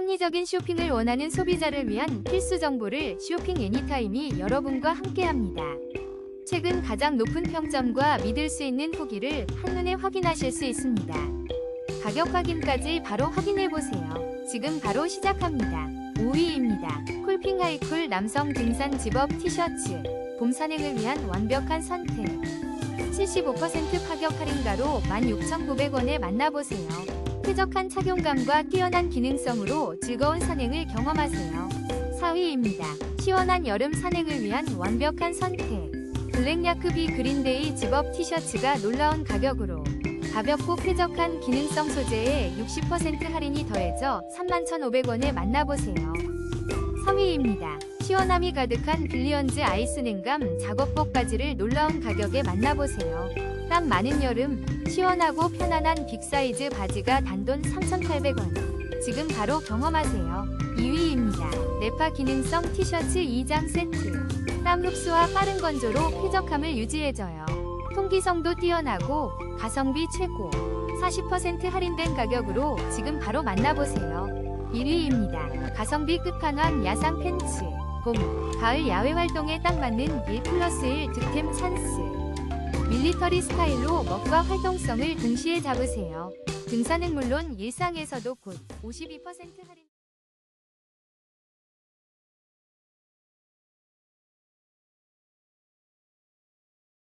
합리적인 쇼핑을 원하는 소비자를 위한 필수 정보를 쇼핑 애니타임이 여러분과 함께합니다. 최근 가장 높은 평점과 믿을 수 있는 후기를 한눈에 확인하실 수 있습니다. 가격 확인까지 바로 확인해보세요. 지금 바로 시작합니다. 5위입니다. 쿨핑 하이쿨 남성 등산 집업 티셔츠. 봄 산행을 위한 완벽한 선택. 75% 파격 할인가로 16,900원에 만나보세요. 쾌적한 착용감과 뛰어난 기능성으로 즐거운 산행을 경험하세요. 4위입니다. 시원한 여름 산행을 위한 완벽한 선택. 블랙야크비 그린데이 집업 티셔츠가 놀라운 가격으로 가볍고 쾌적한 기능성 소재에 60% 할인이 더해져 31,500원에 만나보세요. 3위입니다. 시원함이 가득한 빌리언즈 아이스 냉감 작업복 바지를 놀라운 가격에 만나보세요. 땀 많은 여름, 시원하고 편안한 빅사이즈 바지가 단돈 3,800원. 지금 바로 경험하세요. 2위입니다. 네파 기능성 티셔츠 2장 세트. 땀 흡수와 빠른 건조로 쾌적함을 유지해줘요. 통기성도 뛰어나고 가성비 최고. 40% 할인된 가격으로 지금 바로 만나보세요. 1위입니다. 가성비 끝판왕 야상 팬츠. 봄, 가을 야외 활동에 딱 맞는 1 플러스 1 득템 찬스. 밀리터리 스타일로 멋과 활동성을 동시에 잡으세요. 등산은 물론 일상에서도 곧 52% 할인.